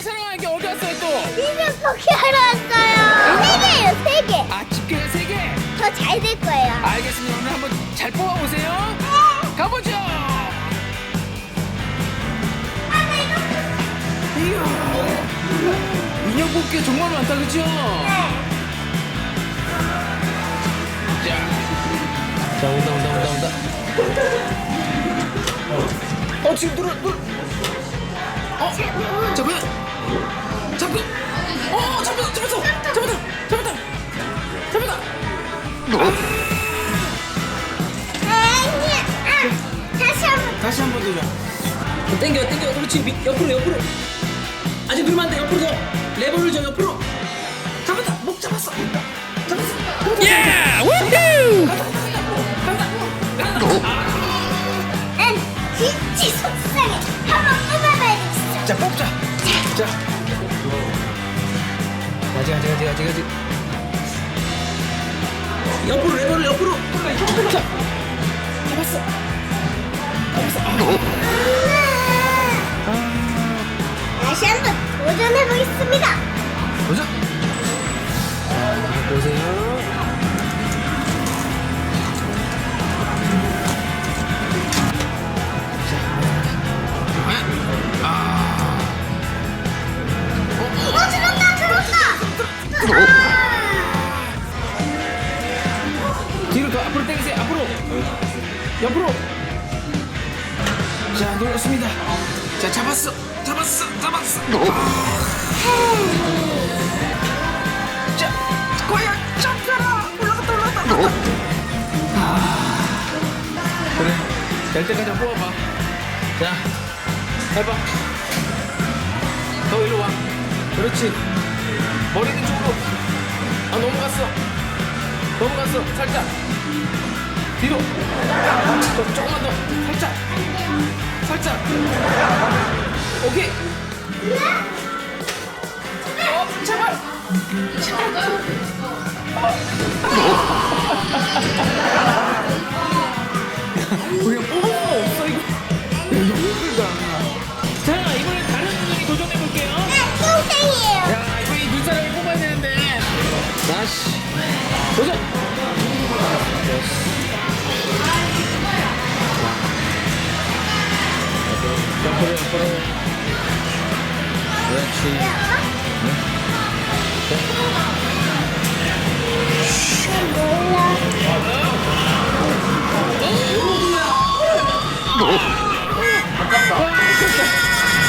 사랑아 이게 어디 왔어요 또? 이제 포켓하러 왔어요. 세 개예요, 세 개. 아 집게가 세 개. 더 잘 될 거예요. 알겠습니다. 오늘 한번 잘 뽑아보세요. 가보죠. 이야, 인형 뽑기 정말 많다, 그죠? 자, 자 온다, 온다, 온다, 온다. 어, 지금 눌러, 눌러. 어, 잠깐, 잠깐. 어, 잡았다, 잡았어, 잡았다, 잡았다, 잡았다. 다시 한 번 도전. 땡겨 땡겨 그렇지 밑, 옆으로 옆으로 아직 누르면 안돼 옆으로 더 레버를 줘 옆으로 잡았다 목 잡았어 잡았어 예! 아직 아직 아직 아직. 옆으로 레버를 옆으로 자. 잡았어. 다시 한번 도전해보겠습니다. 자, 눌렀습니다. 자, 잡았어. 잡았어. 잡았어. 자, 거야. 잡혀라. 올라갔다, 올라갔다. 올라갔다. 아. 그래. 될 때까지 한번 뽑아봐. 자, 해봐. 더 일로 와. 그렇지. 머리는 쪽으로. 아, 넘어갔어. 넘어갔어. 살짝. 뒤로. 더, 조금만 더. 살짝. 살짝. 오케이. 어, 제발. 우리가 뽑을 수 없어 이거. 야, 이거 힘들다. 옆으로 옆으로. 그렇지.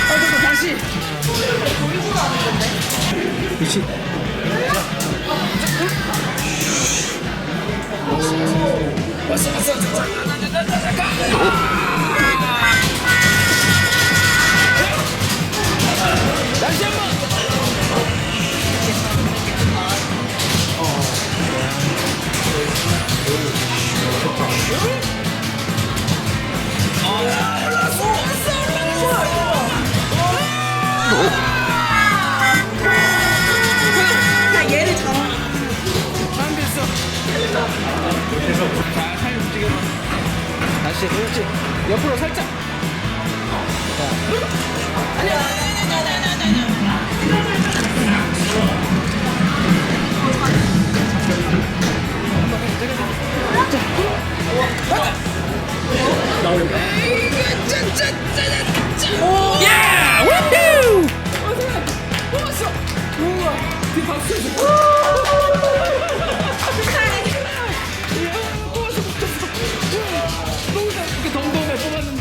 아, 잠깐 다시. 그렇지. 왔어 왔어 왔어. 자, 팔 움직여봐. 다시, 그렇지. 옆으로 살짝. 야! 우후! 뽑았어! 우와! 그 박수!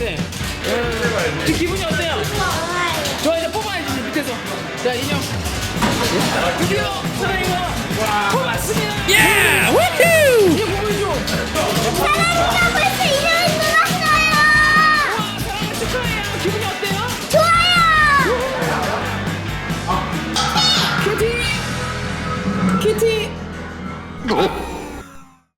네. 지금 기분이 어때요? 좋아 이제 뽑아야지 밑에서. 자 인형. 드디어 사랑이가 뽑았습니다. 예! 우후! 인형 뽑은 줘. 사랑이가 벌써 인형을 뽑았어요. 와 사랑아 축하해요. 기분이 어때요? 좋아요. 네. 큐티. 큐티. 어?